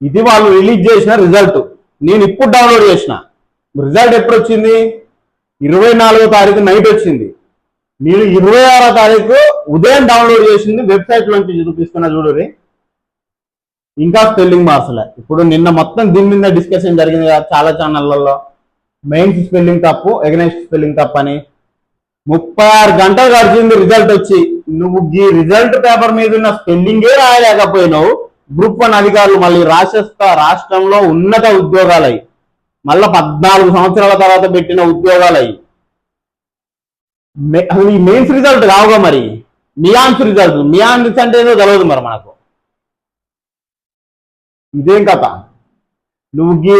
ఇది వాళ్ళు రిలీజ్ చేసిన రిజల్ట్ నేను ఇప్పుడు డౌన్లోడ్ చేసిన. రిజల్ట్ ఎప్పుడు వచ్చింది ఇరవై నాలుగో తారీఖు నైట్ వచ్చింది. నేను ఇరవై ఆరో తారీఖు ఉదయం డౌన్లోడ్ చేసింది వెబ్సైట్ నుంచి చూపిస్తున్నా చూడరి ఇంకా స్పెల్లింగ్ మార్చలే. ఇప్పుడు నిన్న మొత్తం దీని మీద డిస్కషన్ జరిగింది కదా చాలా ఛానళ్ళల్లో మెయిన్స్ స్పెల్లింగ్ తప్పు ఎగనెస్ట్ స్పెల్లింగ్ తప్పు అని ముప్పై ఆరు గంటలు గడిచింది రిజల్ట్ వచ్చి. నువ్వు ఈ రిజల్ట్ పేపర్ మీద ఉన్న స్పెల్లింగే రాయలేకపోయినావు. గ్రూప్ వన్ అధికారులు మళ్ళీ రాష్ట్ర రాష్ట్రంలో ఉన్నత ఉద్యోగాలు అయ్యి మళ్ళా పద్నాలుగు సంవత్సరాల తర్వాత పెట్టిన ఉద్యోగాలు. అయ్యి అసలు ఈ మెయిన్స్ రిజల్ట్ కావుగా మరి? మియాన్స్ రిజల్ట్ మియాన్స్ అంటే ఏదో తెలియదు మరి మనకు. ఇదేం కథ? నువ్వు గీ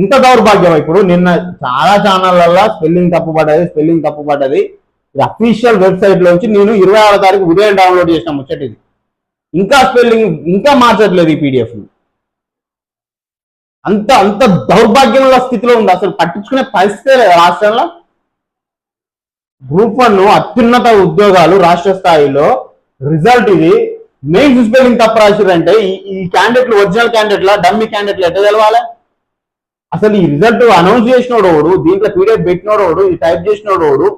ఇంత దౌర్భాగ్యం ఇప్పుడు? నిన్న చాలా ఛానళ్ళల్లో స్పెల్లింగ్ తప్పు పడ్డది స్పెల్లింగ్ తప్పు పడ్డది. అఫీషియల్ వెబ్సైట్ లోంచి నేను ఇరవై ఆరో తారీఖు ఉదయం డౌన్లోడ్ చేసిన ముచ్చట ఇది ఇంకా స్పెల్లింగ్ ఇంకా మార్చట్లేదు ఈ పీడిఎఫ్ అంత అంత దౌర్భాగ్యంలో స్థితిలో ఉంది. అసలు పట్టించుకునే పరిస్థితే లేదు రాష్ట్రంలో. గ్రూప్ వన్ అత్యున్నత ఉద్యోగాలు రాష్ట్ర స్థాయిలో. రిజల్ట్ ఇది. మెయిన్ స్పెల్లింగ్ తప్పు రాసిరంటే ఈ క్యాండిడేట్లు ఒరిజినల్ క్యాండిడేట్లా డమ్మీ క్యాండిడేట్లు ఎట్లా తెలవాలి? అసలు ఈ రిజల్ట్ అనౌన్స్ చేసినోడు దీంట్లో పీడిఎఫ్ పెట్టినోడు ఈ టైప్ చేసినోడు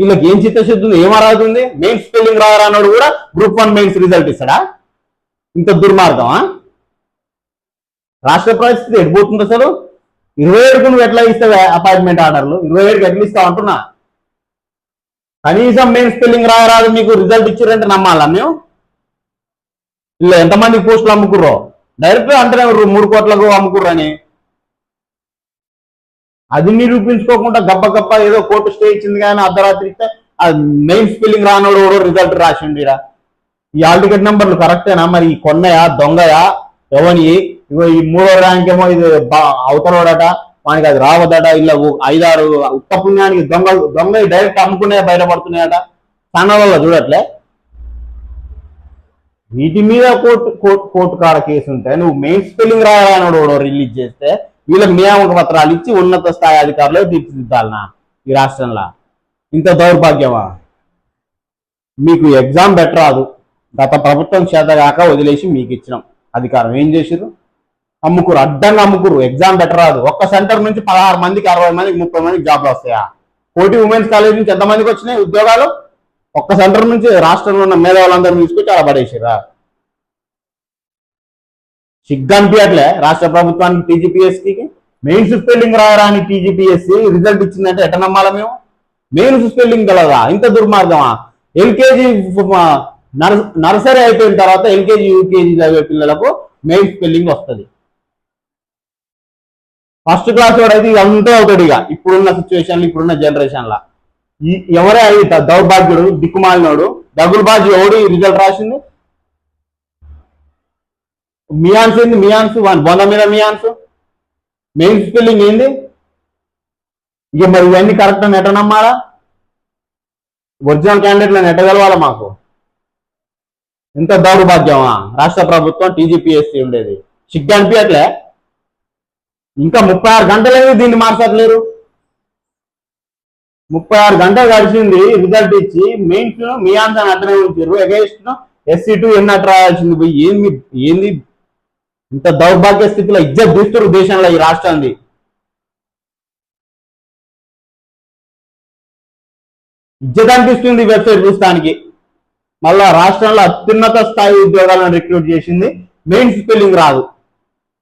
వీళ్ళకి ఏం చిత్తశుద్ధి ఉంది? ఏం అర్హత మెయిన్ స్పెల్లింగ్ రాయరానోడు కూడా గ్రూప్ వన్ మెయిన్స్ రిజల్ట్ ఇస్తాడా? ఇంత దుర్మార్గమా? రాష్ట్ర పరిస్థితి ఎడిపోతుంది అసలు? ఇరవై ఏడుకు నువ్వు ఎట్లా ఇస్తావు అపాయింట్మెంట్ ఆర్డర్లు ఇరవై ఏడుకు ఎట్లా ఇస్తావు అంటున్నా? కనీసం మెయిన్ స్పెల్లింగ్ రాయరాదు మీకు రిజల్ట్ ఇచ్చారంటే నమ్మాలా మేము? ఇలా ఎంతమంది పోస్టులు అమ్ముకుర్రో? డైరెక్ట్ అంటే మూడు కోట్లకు అమ్ముకుర్రని. అది నిరూపించుకోకుండా గప్ప గప్ప ఏదో కోర్టు స్టే ఇచ్చింది కానీ అర్ధరాత్రి ఇస్తే మెయిన్ స్పెల్లింగ్ రానోడు ఎవడో రిజల్ట్ రాసిండిరా. ఈ ఆల్ టికెట్ నెంబర్లు కరెక్టేనా మరి ఈ కొన్నయా దొంగయా? ఎవని? ఇగో ఈ మూడో ర్యాంక్ ఏమో ఇది అవతలవాడట అవతలోడట వానికి అది రావద్దట ఇలా ఐదారు ఉత్త పుణ్యానికి దొంగ దొంగ డైరెక్ట్ అమ్ముకునే బయటపడుతున్నాయట. ఛానళ్ళలో చూడట్లే. వీటి మీద కోర్టు కోర్టు కోర్టు కాడ కేసు ఉంటే నువ్వు మెయిన్ స్పెల్లింగ్ రాయాలన్నాడు రిలీజ్ చేస్తే వీళ్ళకి నియామక పత్రాలు ఇచ్చి ఉన్నత స్థాయి అధికారులు తీర్చిదిద్దాలనా ఈ రాష్ట్రంలో? ఇంత దౌర్భాగ్యమా? మీకు ఎగ్జామ్ పెట్టరాదు గత ప్రభుత్వం చేతగాక వదిలేసి మీకు ఇచ్చినాం. అధికారం ఏం చేసిరు అమ్ముకురు అడ్డంగా అమ్ముకురు. ఎగ్జామ్ బెటర్ రాదు. ఒక్క సెంటర్ నుంచి పదహారు మందికి అరవై మందికి ముప్పై మందికి జాబ్లు వస్తాయా? కోటి ఉమెన్స్ కాలేజ్ నుంచి ఎంతమందికి వచ్చినాయి ఉద్యోగాలు? ఒక్క సెంటర్ నుంచి రాష్ట్రంలో ఉన్న మేధావులందరినీ తీసుకొచ్చి అలా పడేసిరా సిగ్గు అనిపించట్లే రాష్ట్ర ప్రభుత్వానికి టీజీపీఎస్సీకి. మెయిన్స్ స్పెల్లింగ్ రాయరాని టీజీపీఎస్సీ రిజల్ట్ ఇచ్చిందంటే ఎట నమ్మాలా మేము? మెయిన్స్ స్పెల్లింగ్ కలదా ఇంత దుర్మార్గమా? ఎల్కేజీ నర్సరీ అయిపోయిన తర్వాత ఎల్కేజీ యూకేజీ చదివే పిల్లలకు మెయిన్ స్పెల్లింగ్ వస్తుంది. ఫస్ట్ క్లాస్ వాడు అయితే ఇదంతా అవుతాడు ఇక ఇప్పుడున్న సిచ్యువేషన్ ఇప్పుడున్న జనరేషన్ లా ఎవరే అయితే దౌర్భాగ్యుడు దిక్కుమాలినోడు డబుల్ బాజీ ఎవడు ఈ రిజల్ట్ రాసింది? మియాన్స్ ఏంది మియాన్స్ వన్ వంద మీద మియాన్స్ మెయిన్ స్పెల్లింగ్ ఏంది? ఇక మరి ఇవన్నీ కరెక్ట్ అని ఎట్ట ఒరిజినల్ క్యాండిడేట్లను ఎట్టగలవాలా మాకు? ఎంత దౌర్భాగ్యమా? రాష్ట్ర ప్రభుత్వం టీజీపీఎస్సీ ఉండేది. సిగ్గు అనిపించట్లే ఇంకా ముప్పై ఆరు గంటలైంది దీన్ని మార్చట్లేరు? ముప్పై ఆరు గంటలు గడిచింది రిజల్ట్ ఇచ్చి మెయిన్స్ మీ అని అట్టనే ఉంచారు. ఎగేస్ట్ ఎస్సీ టూ ఎన్ని అట్ట రాయాల్సింది? పోయి ఏంది ఏంది ఇంత దౌర్భాగ్య స్థితిలో ఇజ్జత్ తీస్తారు దేశంలో ఈ రాష్ట్రాన్ని. ఇజ్జత్ అనిపిస్తుంది వెబ్సైట్ చూస్తానికి. మళ్ళా రాష్ట్రంలో అత్యున్నత స్థాయి ఉద్యోగాలను రిక్రూట్ చేసింది. మెయిన్ స్పెల్లింగ్ రాదు.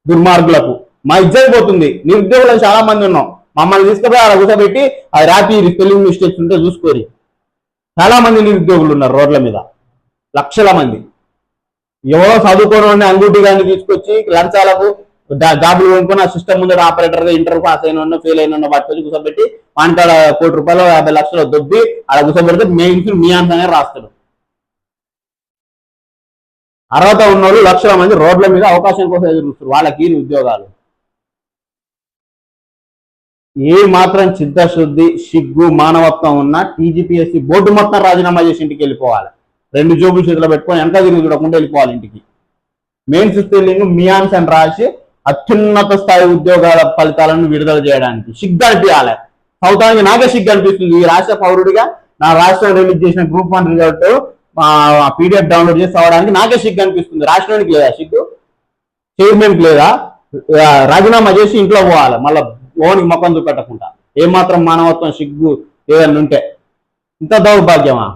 దుర్మార్గులకు. మా ఇజ్జత్ పోతుంది. నిరుద్యోగులు చాలా మంది ఉన్నాం. మమ్మల్ని తీసుకుపోయి అలా కూర్చోబెట్టి అది రాపి స్పెల్లింగ్ మిస్టేక్స్ ఉంటే చూసుకోరి. చాలా మంది నిరుద్యోగులు ఉన్నారు రోడ్ల మీద. లక్షల మంది. ఎవరో చదువుకోని అంగుటి గారిని తీసుకొచ్చి లంచాలకు జాబులు కొనుక్కొని ఆ సిస్టమ్ ముందర ఆపరేటర్గా ఇంటర్ పాస్ అయిన ఫెయిల్ అయిన పట్టుకొని కూర్చోబెట్టి వానికాడ కోటి రూపాయలు యాభై లక్షలు దొబ్బి అలా కూర్చోబెడితే మెయిన్స్ మీ అనే రాస్తాడు. అర్హత ఉన్నోళ్ళు లక్షల మంది రోడ్ల మీద అవకాశం కోసం ఎదురు చూస్తారు వాళ్ళకి ఉద్యోగాలు. ఏ మాత్రం చిత్తశుద్ధి సిగ్గు మానవత్వం ఉన్న టీజీపీఎస్సీ బోర్డు మొత్తం రాజీనామా చేసి ఇంటికి వెళ్ళిపోవాలి. రెండు జోబులు చేతిలో పెట్టుకొని వెనక తిరిగి చూడకుండా వెళ్ళిపోవాలి ఇంటికి. మెయిన్ సిస్టర్లింగ్ మియాన్స్ అని రాసి అత్యున్నత స్థాయి ఉద్యోగాల ఫలితాలను విడుదల చేయడానికి సిగ్గు అనిపించాలి. సౌతానికి నాకే సిగ్గు అనిపిస్తుంది. ఈ రాష్ట్ర పౌరుడిగా నా రాష్ట్రం రిలీజ్ చేసిన group one result PDF download చేసి అవడానికి నాకే సిగ్గు అనిపిస్తుంది. రాష్ట్రానికి లేదా సిగ్గు? చైర్మన్కి లేదా? రాజీనామా చేసి ఇంట్లో పోవాలి. మళ్ళీ ఓనికి ముఖం చూపెట్టకుండా. ఏమాత్రం మానవత్వం సిగ్గు ఏదన్నా ఉంటే. ఇంత దౌర్భాగ్యమా?